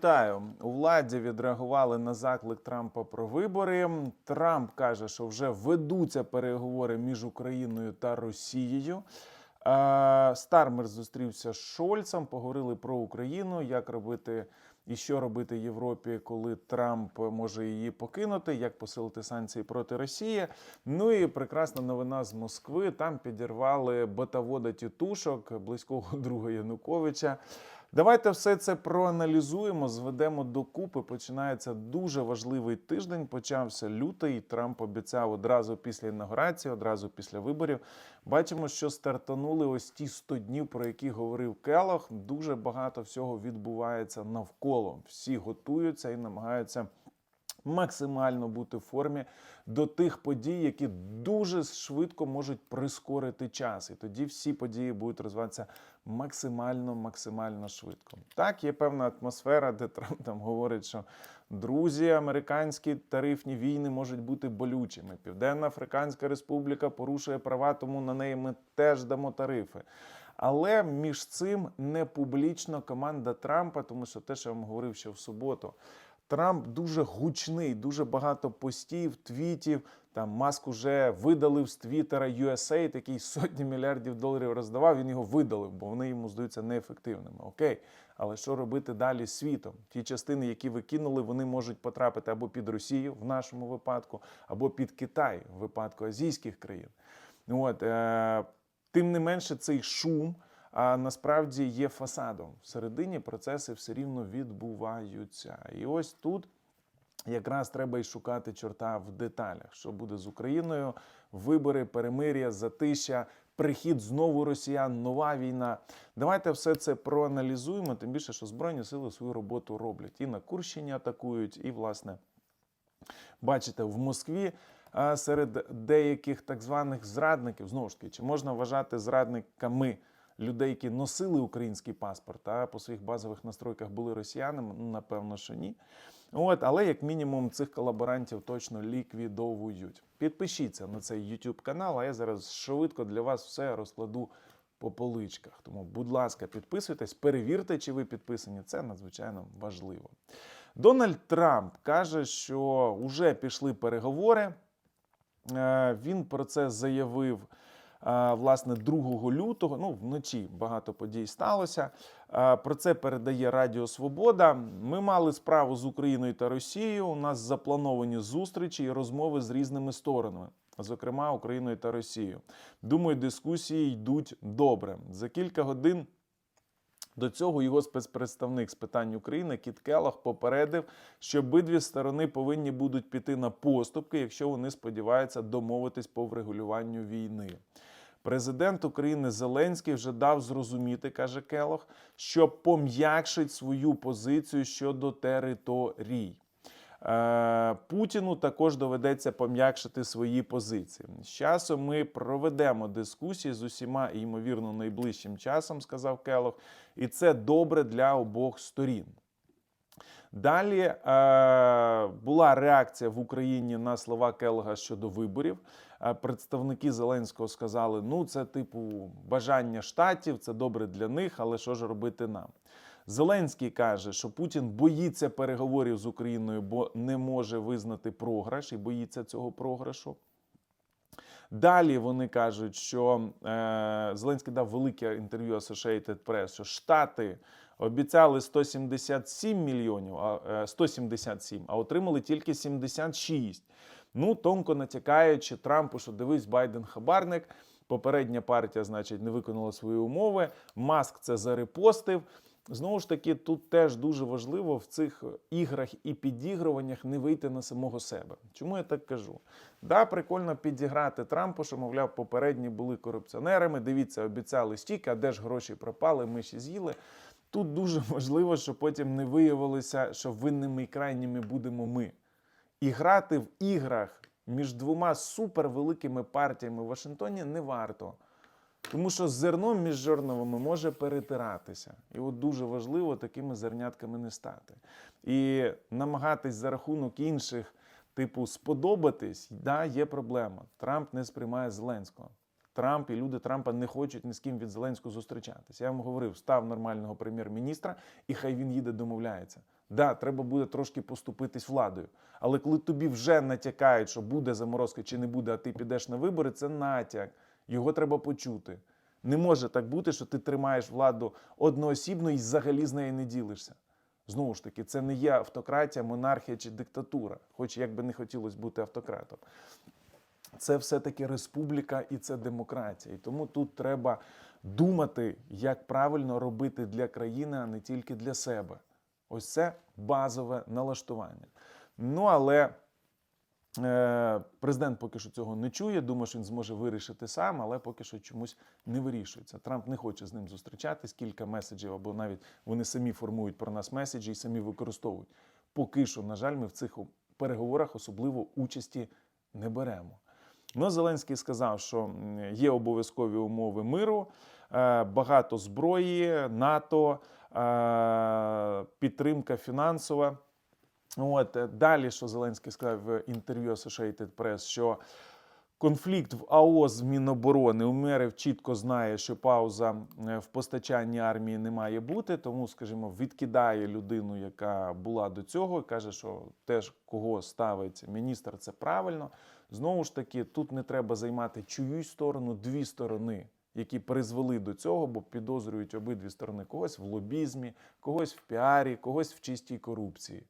Вітаю у владі відреагували на заклик Трампа про вибори. Трамп каже, що вже ведуться переговори між Україною та Росією. Е, Стармер зустрівся з Шольцем, поговорили про Україну, як робити і що робити Європі, коли Трамп може її покинути, як посилити санкції проти Росії. Ну і прекрасна новина з Москви. Там підірвали ботавода тітушок близького друга Януковича. Давайте все це проаналізуємо, зведемо докупи. Починається дуже важливий тиждень. Почався лютий. Трамп обіцяв одразу після інаугурації, одразу після виборів. Бачимо, що стартанули ось ті 100 днів, про які говорив Келох. Дуже багато всього відбувається навколо. Всі готуються і намагаються. Максимально бути в формі до тих подій, які дуже швидко можуть прискорити час, і тоді всі події будуть розвиватися максимально, максимально швидко. Так, є певна атмосфера, де Трамп там говорить, що друзі, американські тарифні війни можуть бути болючими. Південна Африканська Республіка порушує права, тому на неї ми теж дамо тарифи. Але між цим не публічно команда Трампа, тому що те, що я вам говорив ще в суботу. Трамп дуже гучний, дуже багато постів, твітів. Там Маск уже видалив з Твіттера USA, який сотні мільярдів доларів роздавав. Він його видалив, бо вони йому здаються неефективними. Окей, але що робити далі з світом? Ті частини, які ви кинули, вони можуть потрапити або під Росію в нашому випадку, або під Китай в випадку азійських країн. От е, тим не менше, цей шум а насправді є фасадом. Всередині процеси все рівно відбуваються. І ось тут якраз треба й шукати чорта в деталях, що буде з Україною, вибори, перемир'я, затища. Прихід знову росіян, нова війна. Давайте все це проаналізуємо. Тим більше, що збройні сили свою роботу роблять і на Курщині атакують, і власне бачите, в Москві серед деяких так званих зрадників знову ж таки, чи можна вважати зрадниками людей, які носили український паспорт, а по своїх базових настройках були росіянами? Ну, напевно, що ні. От, але як мінімум цих колаборантів точно ліквідовують. Підпишіться на цей YouTube канал, а я зараз швидко для вас все розкладу по поличках. Тому, будь ласка, підписуйтесь, перевірте, чи ви підписані. Це надзвичайно важливо. Дональд Трамп каже, що вже пішли переговори. Е, Він про це заявив. Власне, 2 лютого, ну вночі багато подій сталося. Про це передає Радіо Свобода. Ми мали справу з Україною та Росією. У нас заплановані зустрічі і розмови з різними сторонами, зокрема Україною та Росією. Думаю, дискусії йдуть добре. За кілька годин. До цього його спецпредставник з питань України Кіт Келах попередив, що обидві сторони повинні будуть піти на поступки, якщо вони сподіваються домовитись по врегулюванню війни. Президент України Зеленський вже дав зрозуміти, каже Келох, що пом'якшить свою позицію щодо територій. Е, Путіну також доведеться пом'якшити свої позиції. З часом ми проведемо дискусії з усіма, ймовірно, найближчим часом, сказав Келох, і це добре для обох сторін. Далі е, була реакція в Україні на слова Келога щодо виборів. Е, представники Зеленського сказали: ну, це типу бажання штатів, це добре для них, але що ж робити нам? Зеленський каже, що Путін боїться переговорів з Україною, бо не може визнати програш і боїться цього програшу. Далі вони кажуть, що е, Зеленський дав велике інтерв'ю Associated Press, що Штати обіцяли 177 мільйонів, а, е, 177, а отримали тільки 76. Ну, тонко натякаючи Трампу, що дивись, Байден хабарник. Попередня партія, значить, не виконала свої умови. Маск це зарепостив. Знову ж таки, тут теж дуже важливо в цих іграх і підігруваннях не вийти на самого себе. Чому я так кажу? Да, прикольно підіграти Трампу, що, мовляв, попередні були корупціонерами. Дивіться, обіцяли стільки, а де ж гроші пропали, ми ще з'їли. Тут дуже важливо, щоб потім не виявилося, що винними і крайніми будемо ми. І грати в іграх між двома супервеликими партіями в Вашингтоні не варто. Тому що зерном між жорновими може перетиратися. І от дуже важливо такими зернятками не стати. І намагатись за рахунок інших, типу, сподобатись, да, є проблема. Трамп не сприймає Зеленського. Трамп і люди Трампа не хочуть ні з ким від Зеленського зустрічатися. Я вам говорив, став нормального прем'єр-міністра, і хай він їде домовляється. Да, треба буде трошки поступитись владою. Але коли тобі вже натякають, що буде заморозка чи не буде, а ти підеш на вибори, це натяк. Його треба почути. Не може так бути, що ти тримаєш владу одноосібно і взагалі з нею не ділишся. Знову ж таки, це не є автократія, монархія чи диктатура, хоч як би не хотілося бути автократом. Це все-таки республіка і це демократія. І тому тут треба думати, як правильно робити для країни, а не тільки для себе. Ось це базове налаштування. Ну але президент поки що цього не чує. Думаю, що він зможе вирішити сам, але поки що чомусь не вирішується. Трамп не хоче з ним зустрічатись. Кілька меседжів, або навіть вони самі формують про нас меседжі і самі використовують. Поки що, на жаль, ми в цих переговорах особливо участі не беремо. Ну, Зеленський сказав, що є обов'язкові умови миру, е, багато зброї, НАТО, е, підтримка фінансова. От е, далі, що Зеленський сказав в інтерв'ю Associated Press, що конфлікт в АО з Міноборони Умерев чітко знає, що пауза е, в постачанні армії не має бути, тому, скажімо, відкидає людину, яка була до цього, і каже, що теж кого ставить міністр, це правильно. Знову ж таки, тут не треба займати чиюсь сторону, дві сторони, які призвели до цього, бо підозрюють обидві сторони когось в лобізмі, когось в піарі, когось в чистій корупції.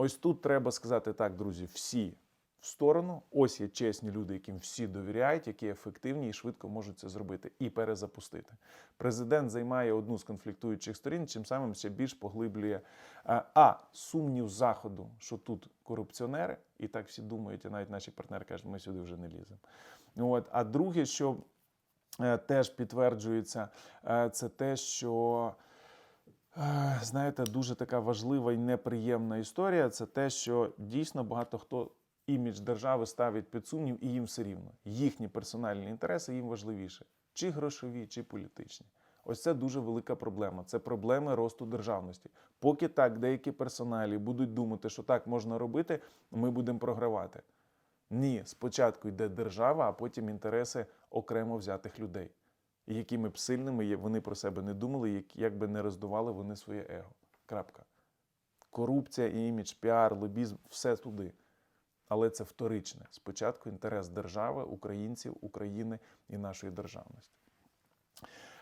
Ось тут треба сказати так, друзі, всі в сторону. Ось є чесні люди, яким всі довіряють, які ефективні і швидко можуть це зробити і перезапустити. Президент займає одну з конфліктуючих сторін, чим самим ще більш поглиблює а, а сумнів заходу, що тут корупціонери, і так всі думають, і навіть наші партнери кажуть, ми сюди вже не ліземо. От. А друге, що е, теж підтверджується, е, це те, що. Е, Знаєте, дуже така важлива і неприємна історія. Це те, що дійсно багато хто імідж держави ставить під сумнів, і їм все рівно. Їхні персональні інтереси їм важливіше, чи грошові, чи політичні. Ось це дуже велика проблема. Це проблеми росту державності. Поки так деякі персоналі будуть думати, що так можна робити, ми будемо програвати. Ні, спочатку йде держава, а потім інтереси окремо взятих людей. І якими б сильними вони про себе не думали, як, би не роздували вони своє его. Крапка. Корупція, імідж, піар, лобізм все туди. Але це вторичне. Спочатку інтерес держави, українців, України і нашої державності.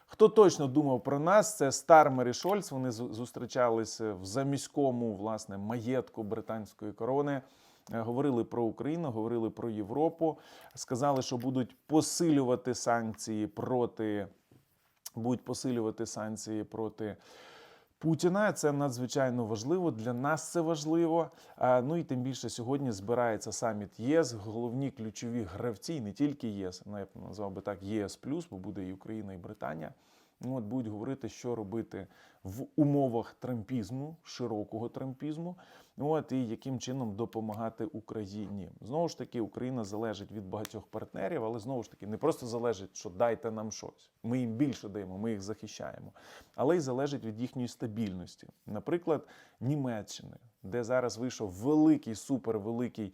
Хто точно думав про нас, це Стармер і Шольц. Вони зу- зустрічалися в заміському власне маєтку британської корони. Е, Говорили про Україну, говорили про Європу. Сказали, що будуть посилювати санкції проти будуть посилювати санкції проти Путіна. Це надзвичайно важливо. Для нас це важливо. Ну і тим більше сьогодні збирається саміт ЄС. Головні ключові гравці, не тільки ЄС, ну, я б назвав би так ЄС бо буде і Україна, і Британія. От будуть говорити, що робити в умовах трампізму, широкого трампізму, от і яким чином допомагати Україні. Знову ж таки, Україна залежить від багатьох партнерів, але знову ж таки не просто залежить, що дайте нам щось. Ми їм більше даємо, ми їх захищаємо, але й залежить від їхньої стабільності. Наприклад, Німеччини, де зараз вийшов великий, супервеликий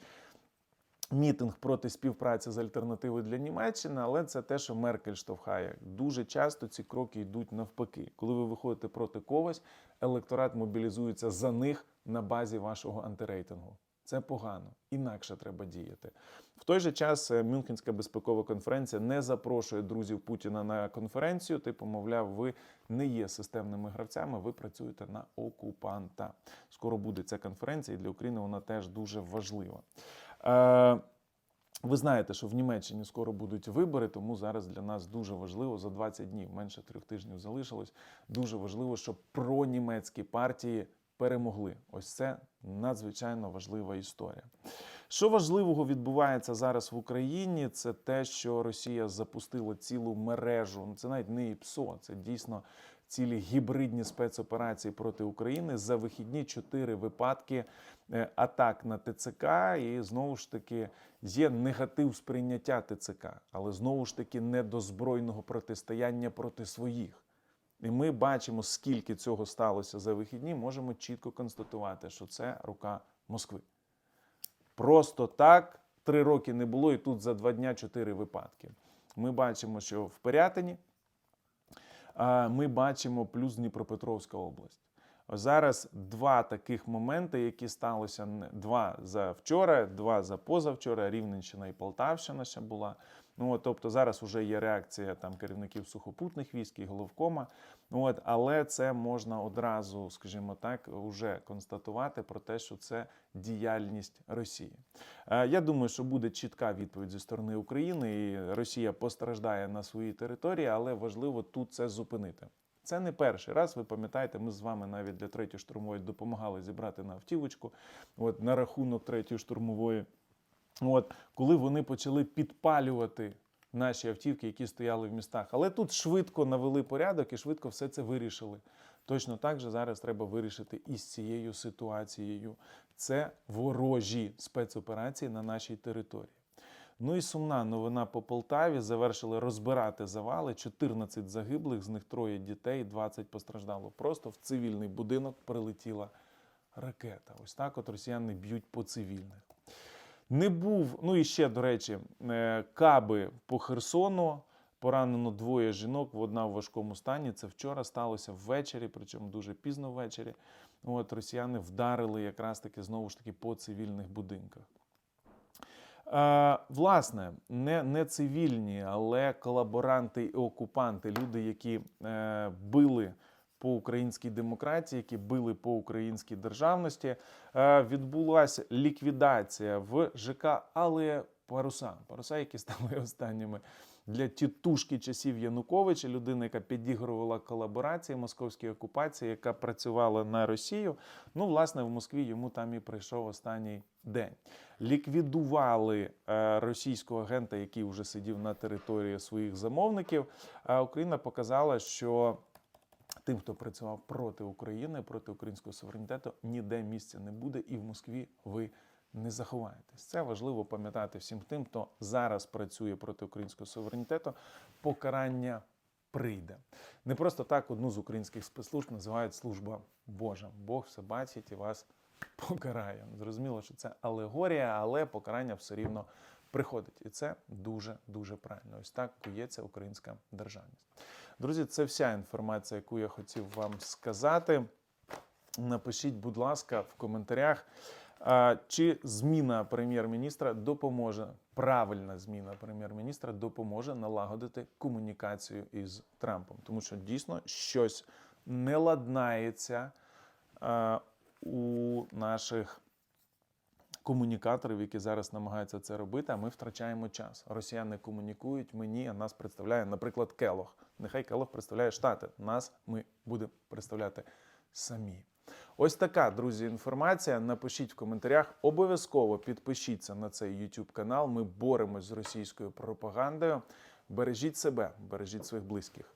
мітинг проти співпраці з альтернативою для Німеччини, але це те, що Меркель штовхає. Дуже часто ці кроки йдуть навпаки. Коли ви виходите проти когось, електорат мобілізується за них на базі вашого антирейтингу. Це погано, інакше треба діяти. В той же час е, Мюнхенська безпекова конференція не запрошує друзів Путіна на конференцію. Типу, мовляв, ви не є системними гравцями, ви працюєте на окупанта. Скоро буде ця конференція, і для України вона теж дуже важлива. Е, ви знаєте, що в Німеччині скоро будуть вибори, тому зараз для нас дуже важливо за 20 днів, менше трьох тижнів залишилось. Дуже важливо, щоб пронімецькі партії перемогли. Ось це надзвичайно важлива історія. Що важливого відбувається зараз в Україні, це те, що Росія запустила цілу мережу. Це навіть не ІПСО, це дійсно цілі гібридні спецоперації проти України за вихідні чотири випадки е, атак на ТЦК. І знову ж таки є негатив сприйняття ТЦК, але знову ж таки не до збройного протистояння проти своїх. І ми бачимо, скільки цього сталося за вихідні, можемо чітко констатувати, що це рука Москви. Просто так три роки не було, і тут за два дня чотири випадки. Ми бачимо, що в Пирятині ми бачимо плюс Дніпропетровська область. Зараз два таких моменти, які сталося два за вчора, два за позавчора. Рівненщина і Полтавщина ще була. Ну от, тобто зараз вже є реакція там керівників сухопутних військ і головкома. Ну, От, але це можна одразу, скажімо так, вже констатувати про те, що це діяльність Росії. Е, Я думаю, що буде чітка відповідь зі сторони України, і Росія постраждає на своїй території, але важливо тут це зупинити. Це не перший раз. Ви пам'ятаєте, ми з вами навіть для третьої штурмової допомагали зібрати на автівочку. От на рахунок третьої штурмової. От коли вони почали підпалювати наші автівки, які стояли в містах. Але тут швидко навели порядок і швидко все це вирішили. Точно так же зараз треба вирішити і з цією ситуацією. Це ворожі спецоперації на нашій території. Ну і сумна новина по Полтаві. Завершили розбирати завали. 14 загиблих, з них троє дітей, 20 постраждало. Просто в цивільний будинок прилетіла ракета. Ось так от росіяни б'ють по цивільних. Не був, ну і ще, до речі, е, каби по Херсону. Поранено двоє жінок, одна в важкому стані. Це вчора сталося ввечері, причому дуже пізно ввечері. От росіяни вдарили якраз таки знову ж таки по цивільних будинках. Е, власне, не, не цивільні, але колаборанти і окупанти, люди, які е, били по українській демократії, які били по українській державності, е, відбулася ліквідація в ЖК Але Паруса. Паруса, які стали останніми для тітушки часів Януковича, людина, яка підігрувала колаборації московській окупації, яка працювала на Росію. Ну, власне, в Москві йому там і прийшов останній день. Ліквідували е, російського агента, який вже сидів на території своїх замовників. А Україна показала, що тим, хто працював проти України, проти українського суверенітету, ніде місця не буде, і в Москві ви не заховаєтесь. Це важливо пам'ятати всім тим, хто зараз працює проти українського суверенітету. Покарання прийде. Не просто так одну з українських спецслужб називають служба Божа. Бог все бачить і вас покарає. Зрозуміло, що це алегорія, але покарання все рівно приходить. І це дуже дуже правильно. Ось так кується українська державність. Друзі, це вся інформація, яку я хотів вам сказати. Напишіть, будь ласка, в коментарях, чи зміна прем'єр-міністра допоможе, правильна зміна прем'єр-міністра допоможе налагодити комунікацію із Трампом. Тому що дійсно щось не ладнається у наших комунікаторів, які зараз намагаються це робити, а ми втрачаємо час. Росіяни комунікують, ми ні, а нас представляє, наприклад, Келох. Нехай Келох представляє Штати. Нас ми будемо представляти самі. Ось така, друзі, інформація. Напишіть в коментарях. Обов'язково підпишіться на цей YouTube канал. Ми боремось з російською пропагандою. Бережіть себе, бережіть своїх близьких.